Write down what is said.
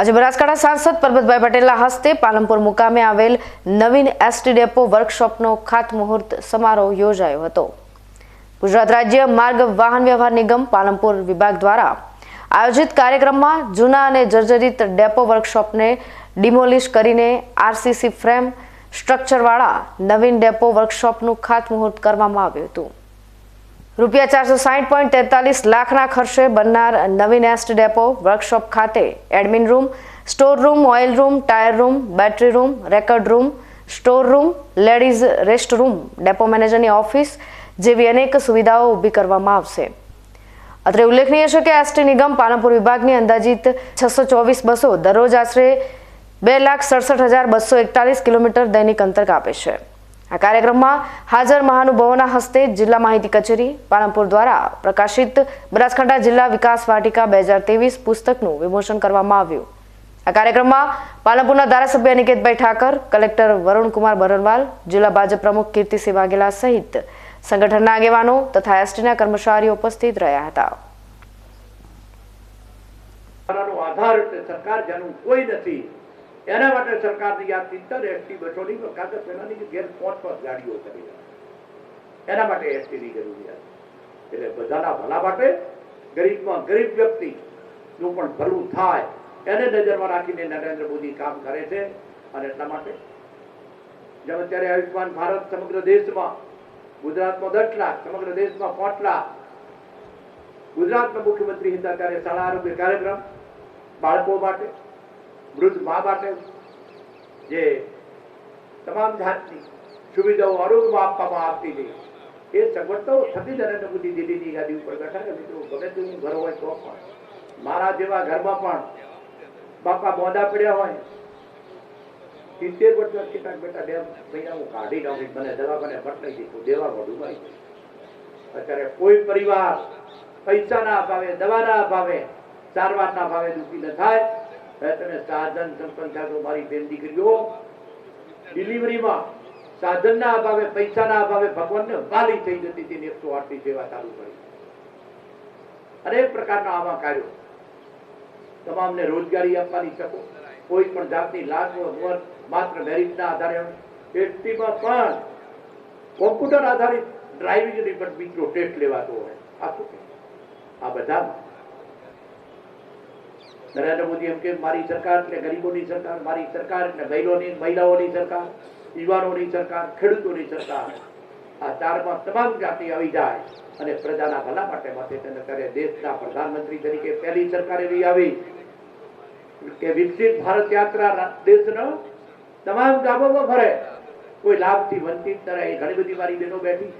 આજે બનાસકાંઠા સાંસદ પરબતભાઈ પટેલના હસ્તે પાલનપુર મુકામે આવેલ નવીન એસટી ડેપો વર્કશોપનો ખાતમુહૂર્ત સમારોહ યોજાયો હતો. ગુજરાત રાજ્ય માર્ગ વાહન વ્યવહાર નિગમ પાલનપુર વિભાગ દ્વારા આયોજિત કાર્યક્રમમાં જૂના અને જર્જરિત ડેપો વર્કશોપને ડિમોલિશ કરીને આરસીસી ફ્રેમ સ્ટ્રક્ચરવાળા નવીન ડેપો વર્કશોપનું ખાતમુહૂર્ત કરવામાં આવ્યું હતું. રૂપિયા ચારસો સાહીઠ પોઈન્ટ તેતાલીસ લાખના ખર્ચે બનનાર નવીન એસ્ટ ડેપો, વર્કશોપ ખાતે admin room, store room, oil room, tyre room, battery room, record room, store room, ladies rest room, depot મેનેજરની ઓફિસ જેવી અનેક સુવિધાઓ ઊભી કરવામાં આવશે. અત્રે ઉલ્લેખનીય છે કે એસટી નિગમ પાલનપુર વિભાગની અંદાજિત છસો ચોવીસ બસો દરરોજ આશરે બે લાખ સડસઠ હજાર બસો એકતાલીસ કિલોમીટર દૈનિક અંતર કાપે છે. આ કાર્યક્રમમાં હાજર મહાનુભાવોના હસ્તે જિલ્લા માહિતી કચેરી, પાલનપુર દ્વારા પ્રકાશિત બનાસકાંઠા જિલ્લા વિકાસ વાટિકા બે હજાર ત્રેવીસ પુસ્તકનું વિમોચન કરવામાં આવ્યું. આ કાર્યક્રમમાં પાલનપુરના ધારાસભ્ય અનિકેતભાઈ ઠાકર, કલેક્ટર વરુણકુમાર બરણવાલ જિલ્લા ભાજપ પ્રમુખ કીર્તિસિંહ વાઘેલા સહિત સંગઠનના આગેવાનો તથા એસટીના કર્મચારીઓ ઉપસ્થિત રહ્યા હતા. આધાર સરકાર જેનું કોઈ નથી. એના માટે સરકારની આ ચિંતન એસટી બસોની કાગળ પેલાની ઘેર પાંચ પાંચ ગાડીઓ કરી એના માટે એસટીની જરૂરિયાત એટલે બધાના ભલા માટે ગરીબમાં ગરીબ વ્યક્તિ નું પણ ભલું થાય એને નજરમાં રાખીને નરેન્દ્ર મોદી કામ કરે છે અને એટલા માટે જેમ અત્યારે આયુષ્માન ભારત સમગ્ર દેશમાં ગુજરાતમાં દસ લાખ, સમગ્ર દેશમાં પાંચ લાખ. ગુજરાતના મુખ્યમંત્રી હતા ત્યારે શાળા આરોગ્ય કાર્યક્રમ બાળકો માટે વૃદ્ધ મા માટે જે તમામ જાતની સુવિધાઓ આરોગ્યમાં આપવામાં આવતી હતી, એ સગવડતાઓ થતી નરેન્દ્ર મોદી દીદીની ગાદી ઉપર બેઠા કે મિત્રો, ગમે તેવું ઘર હોય તો પણ મારા જેવા ઘરમાં પણ બાપા મોંડા પડ્યા હોય, સિત્તેર વર્ષ કેટલાક બેટા બે મહિના હું કાઢી નાખી, મને દવાખાને પટલાઈ દીધું વધુ ભાઈ અત્યારે કોઈ પરિવાર પૈસાના અભાવે, દવાના અભાવે, સારવારના અભાવે દુઃખી ન થાય. તમે સાધન સંપન્ન થયા મારી બેન દીકરીઓ, ડિલિવરીમાં સાધનના અભાવે, પૈસાના અભાવે ભગવાનને વાલી થઈ જતી હતી એકસો આઠની સેવા ચાલુ કરી. અનેક પ્રકારના આવા કાર્યો તમામને રોજગારી આપવાની તકો કોઈ પણ જાતની લાજ વગર માત્ર મેરિટના આધારે એસટીમાં પણ કોમ્પ્યુટર આધારિત ડ્રાઇવિંગ રિપોર્ટ મિત્રો ટેસ્ટ લેવાતો હોય. આ શું આ બધા નરેન્દ્ર મોદી એમ કે મારી સરકાર એટલે ગરીબોની સરકાર, મારી સરકાર એટલે મહિલોની, મહિલાઓની સરકાર, યુવાનોની સરકાર, ખેડૂતોની સરકાર. આ ચારમાં તમામ જાતિ આવી જાય અને પ્રજાના ભલા માટે માટે તેને કરે. દેશના પ્રધાનમંત્રી તરીકે પહેલી સરકાર એવી આવી કે વિકસિત ભારત યાત્રા દેશનો તમામ ગામોમાં ફરે. કોઈ લાભથી વંચિત ન ઘણી બધી મારી બહેનો બેઠી.